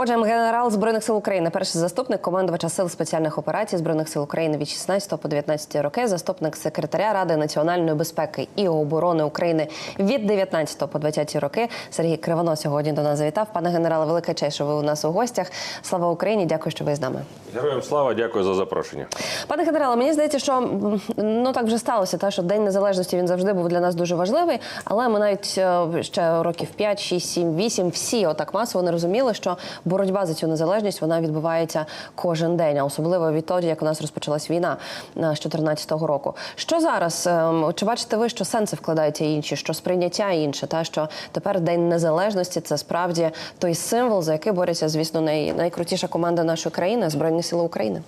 Отже, генерал збройних сил України, перший заступник командувача сил спеціальних операцій збройних сил України від 16 по 19 роки, заступник секретаря Ради національної безпеки і оборони України від 19 по 20 роки. Сергій Кривоно сьогодні до нас завітав. Пане генерале, велика честь, що ви у нас у гостях. Слава Україні! Дякую, що ви з нами. Героям слава, дякую за запрошення. Пане генерале, мені здається, що ну так вже сталося, та що День Незалежності він завжди був для нас дуже важливий. Але ми навіть е, ще років 5, 6, 7, 8 всі отак масово не розуміли, що боротьба за цю незалежність вона відбувається кожен день, а особливо відтоді, як у нас розпочалась війна е, з 2014 року. Що зараз? Ем, Чи бачите ви, що сенси вкладаються інші, що сприйняття інше? Та що тепер День Незалежності це справді той символ, за який бореться, звісно, най, найкрутіша команда нашої країни Збройні Сили України.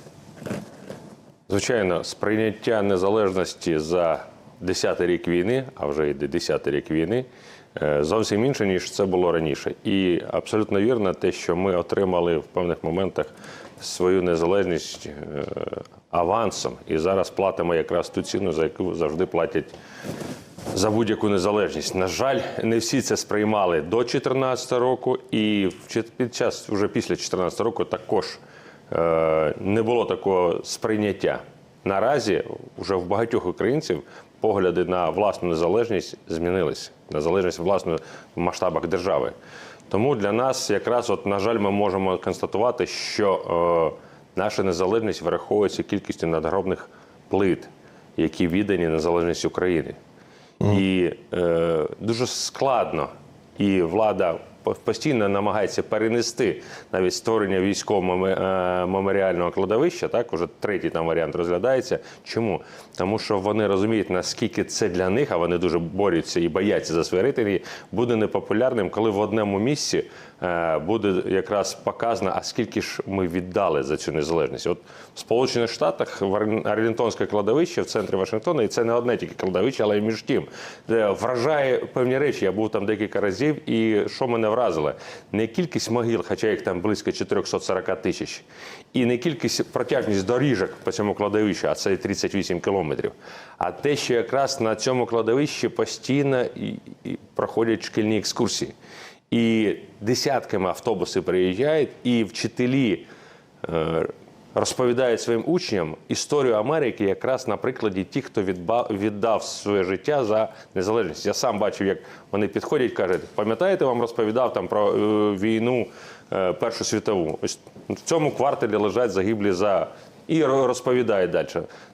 Звичайно, сприйняття незалежності за 10-й рік війни, а вже йде 10-й рік війни, зовсім інше, ніж це було раніше. І абсолютно вірно те, що ми отримали в певних моментах свою незалежність е, авансом, і зараз платимо якраз ту ціну, за яку завжди платять. За будь-яку незалежність. На жаль, не всі це сприймали до 2014 року, і під час вже після 2014 року також е, не було такого сприйняття. Наразі вже в багатьох українців погляди на власну незалежність змінилися. Незалежність власне в масштабах держави. Тому для нас якраз, от, на жаль, ми можемо констатувати, що е, наша незалежність враховується кількістю надгробних плит, які віддані незалежності України. І е, дуже складно, і влада постійно намагається перенести навіть створення військового е, меморіального кладовища. Так, уже третій там варіант розглядається. Чому? Тому що вони розуміють, наскільки це для них, а вони дуже борються і бояться за свої рейтинги, буде непопулярним, коли в одному місці е, буде якраз показано, а скільки ж ми віддали за цю незалежність. От в Сполучених Штатах в Арлінтонське кладовище в центрі Вашингтона, і це не одне тільки кладовище, але й між тим. Вражає певні речі. Я був там декілька разів, і що мене вразило? Не кількість могил, хоча їх там близько 440 тисяч, і не кількість протяжність доріжок по цьому кладовищу, а це 38 кілометрів. А те, що якраз на цьому кладовищі постійно і, і проходять шкільні екскурсії. І десятками автобусів приїжджають, і вчителі розповідають своїм учням історію Америки якраз на прикладі тих, хто віддав своє життя за незалежність. Я сам бачив, як вони підходять, кажуть, пам'ятаєте, вам розповідав там про е, війну е, Першу світову. Ось в цьому кварталі лежать загиблі за і розповідає далі.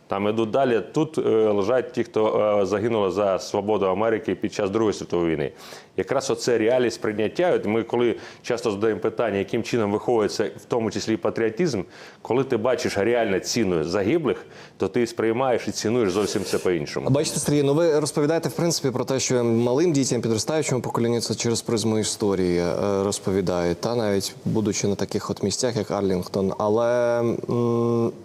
Там ідуть далі. Тут е, лежать ті, хто е, загинули за свободу Америки під час Другої світової війни. Якраз оце реалії сприйняття. От ми коли часто задаємо питання, яким чином виховується в тому числі патріотизм, коли ти бачиш реально ціну загиблих, то ти сприймаєш і цінуєш зовсім це по-іншому. Бачите, Сергій, ну ви розповідаєте в принципі про те, що малим дітям, підростаючому поколінню це через призму історії е, розповідають, та навіть будучи на таких от місцях, як Арлінгтон. Але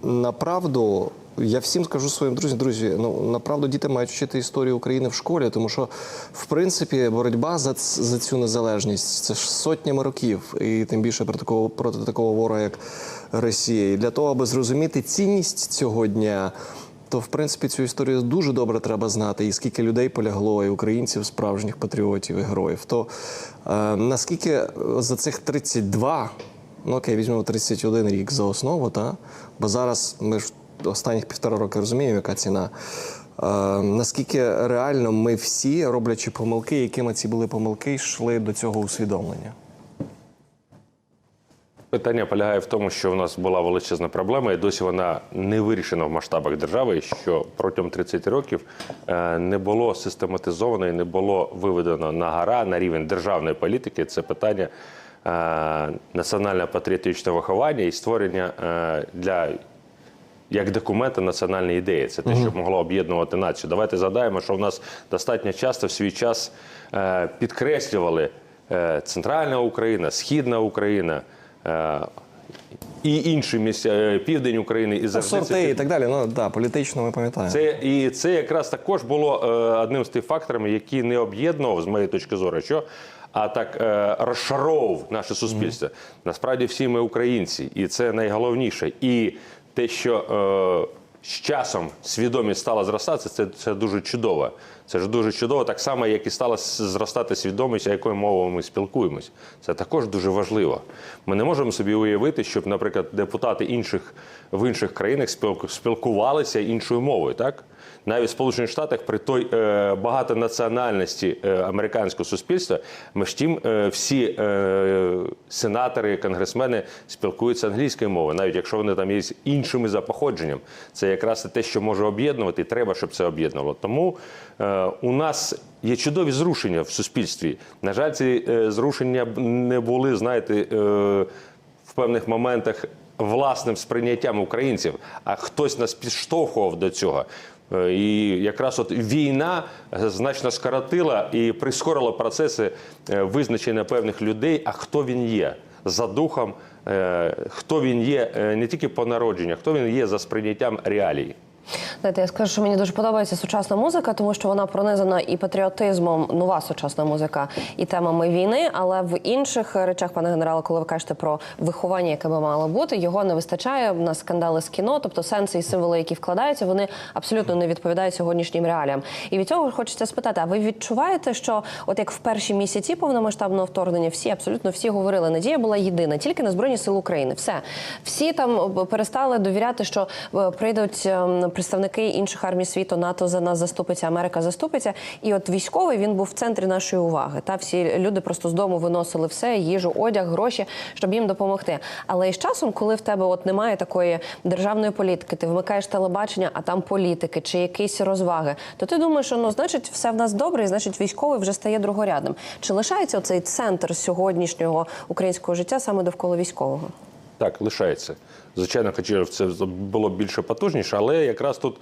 направду. Я всім скажу своїм друзям, друзі, ну направду діти мають вчити історію України в школі, тому що в принципі боротьба за, за цю незалежність це ж сотнями років, і тим більше проти такого проти такого ворога, як Росія. І для того, аби зрозуміти цінність цього дня, то в принципі цю історію дуже добре треба знати, і скільки людей полягло, і українців, справжніх патріотів і героїв. То е, наскільки за цих 32, ну окей, візьмемо 31 рік за основу, та бо зараз ми ж останніх півтора роки розуміємо, яка ціна. Е, наскільки реально ми всі, роблячи помилки, якими ці були помилки, йшли до цього усвідомлення? Питання полягає в тому, що в нас була величезна проблема, і досі вона не вирішена в масштабах держави. Що протягом 30 років е, не було систематизовано і не було виведено на гора на рівень державної політики. Це питання е, національно-патріотичного виховання і створення для як документа національної ідеї. Це те, що могло об'єднувати націю. Давайте згадаємо, що в нас достатньо часто в свій час е, підкреслювали е, Центральна Україна, Східна Україна. е, І інші місця південь України і завжди це і так далі. Ну да, політично ми пам'ятаємо. це і це якраз також було одним з тих факторів, які не об'єднував з моєї точки зору, що а так розшаровував наше суспільство. Насправді всі ми українці, і це найголовніше. І те, що е, з часом свідомість стала зростатися, це, це дуже чудово. Це ж дуже чудово, так само, як і стала зростати свідомість, якою мовою ми спілкуємось. Це також дуже важливо. Ми не можемо собі уявити, щоб, наприклад, депутати інших в інших країнах спілкувалися іншою мовою. Так навіть в Сполучених Штатах при той е, багатонаціональності е, американського суспільства, між тим е, всі е, сенатори, конгресмени спілкуються англійською мовою, навіть якщо вони там є іншими за походженням. Це якраз те, що може об'єднувати, і треба, щоб це об'єднувало. Тому е, у нас є чудові зрушення в суспільстві. На жаль, ці е, зрушення не були, знаєте, е, в певних моментах власним сприйняттям українців, а хтось нас підштовхував до цього. І якраз от війна значно скоротила і прискорила процеси визначення певних людей, а хто він є за духом, е, хто він є е, не тільки по народженню, хто він є за сприйняттям реалії. Знаєте, я скажу, що мені дуже подобається сучасна музика, тому що вона пронизана і патріотизмом, нова сучасна музика, і темами війни. Але в інших речах, пане генерале, коли ви кажете про виховання, яке би мало бути, його не вистачає. У нас скандали з кіно, тобто сенси і символи, які вкладаються, вони абсолютно не відповідають сьогоднішнім реаліям. І від цього хочеться спитати: а ви відчуваєте, що от як в перші місяці повномасштабного вторгнення, всі абсолютно всі говорили, надія була єдина, тільки на збройні сили України. Все всі там перестали довіряти, що е, прийдуть ем, представники інших армій світу, НАТО за нас заступиться, Америка заступиться. І от військовий він був в центрі нашої уваги. Та всі люди просто з дому виносили все, їжу, одяг, гроші, щоб їм допомогти. Але і з часом, коли в тебе от немає такої державної політики, ти вмикаєш телебачення, а там політики чи якісь розваги, то ти думаєш, що ну значить все в нас добре, і значить військовий вже стає другорядним. Чи лишається оцей центр сьогоднішнього українського життя саме довкола військового? Так, лишається. Звичайно, хотів, це було більше потужніше, але якраз тут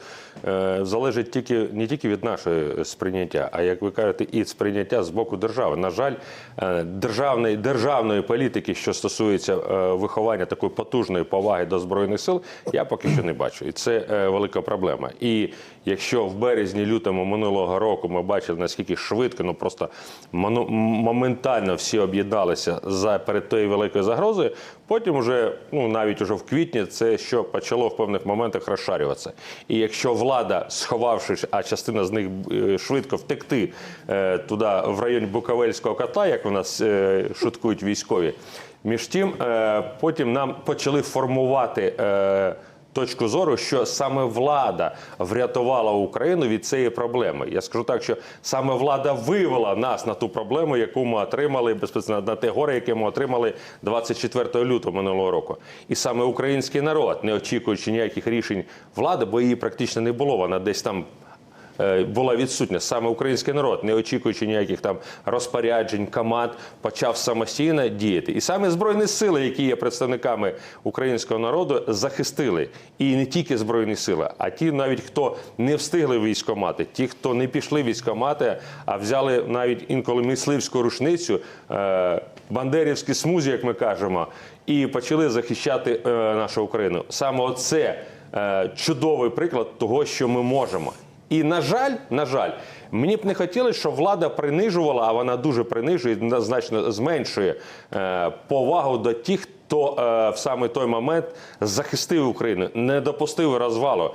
е, залежить тільки не тільки від нашого сприйняття, а як ви кажете, і сприйняття з боку держави. На жаль, е, державної державної політики, що стосується е, виховання такої потужної поваги до збройних сил, я поки що не бачу. І це е, велика проблема. І якщо в березні, лютому минулого року ми бачили наскільки швидко, ну просто моментально всі об'єдналися за перед тою великою загрозою, потім уже ну навіть уже в квітні це що почало в певних моментах розшарюватися. І якщо влада, сховавшись, а частина з них е, швидко втекти е, туди в район Буковельського котла, як у нас е, шуткують військові, між тим потім нам почали формувати. Точку зору, що саме влада врятувала Україну від цієї проблеми. Я скажу так, що саме влада вивела нас на ту проблему, яку ми отримали безпосередньо на те горе, яке ми отримали 24 лютого минулого року. І саме український народ, не очікуючи ніяких рішень влади, бо її практично не було. Вона десь там була відсутня. Саме український народ, не очікуючи ніяких там розпоряджень, команд, почав самостійно діяти. І саме збройні сили, які є представниками українського народу, захистили і не тільки збройні сили, а ті, навіть хто не встигли військомати, ті, хто не пішли військомати, а взяли навіть інколи мисливську рушницю, е, бандерівські смузі, як ми кажемо, і почали захищати е, нашу Україну. Саме оце е, чудовий приклад того, що ми можемо. І на жаль, на жаль, мені б не хотілося, щоб влада принижувала, а вона дуже принижує, на- значно зменшує е, повагу до тих, хто е, в саме той момент захистив Україну, не допустив розвалу.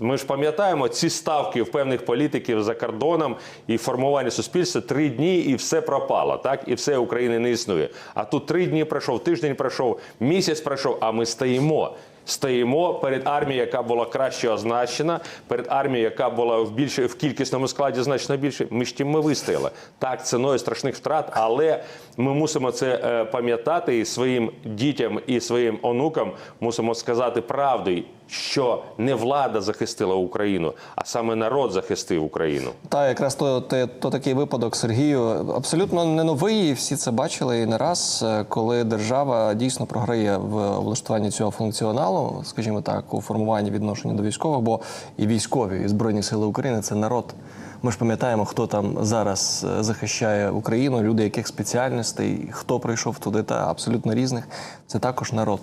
Ми ж пам'ятаємо ці ставки в певних політиків за кордоном і формування суспільства три дні, і все пропало. Так і все України не існує. А тут три дні пройшов, тиждень пройшов, місяць пройшов, а ми стоїмо. Стоїмо перед армією, яка була краще означена, перед армією, яка була в більше в кількісному складі значно більше. Ми ж тим ми вистояли. Так, ціною страшних втрат, але ми мусимо це е, пам'ятати і своїм дітям і своїм онукам мусимо сказати правду, що не влада захистила Україну, а саме народ захистив Україну. Та якраз то, то, то такий випадок Сергію абсолютно не новий. Всі це бачили і не раз, е, коли держава дійсно програє в облаштуванні цього функціоналу, скажімо так, у формуванні відношення до військових, бо і військові, і збройні сили України це народ. Ми ж пам'ятаємо, хто там зараз е, захищає Україну, люди яких спеціальностей, хто прийшов туди, та абсолютно різних. Це також народ.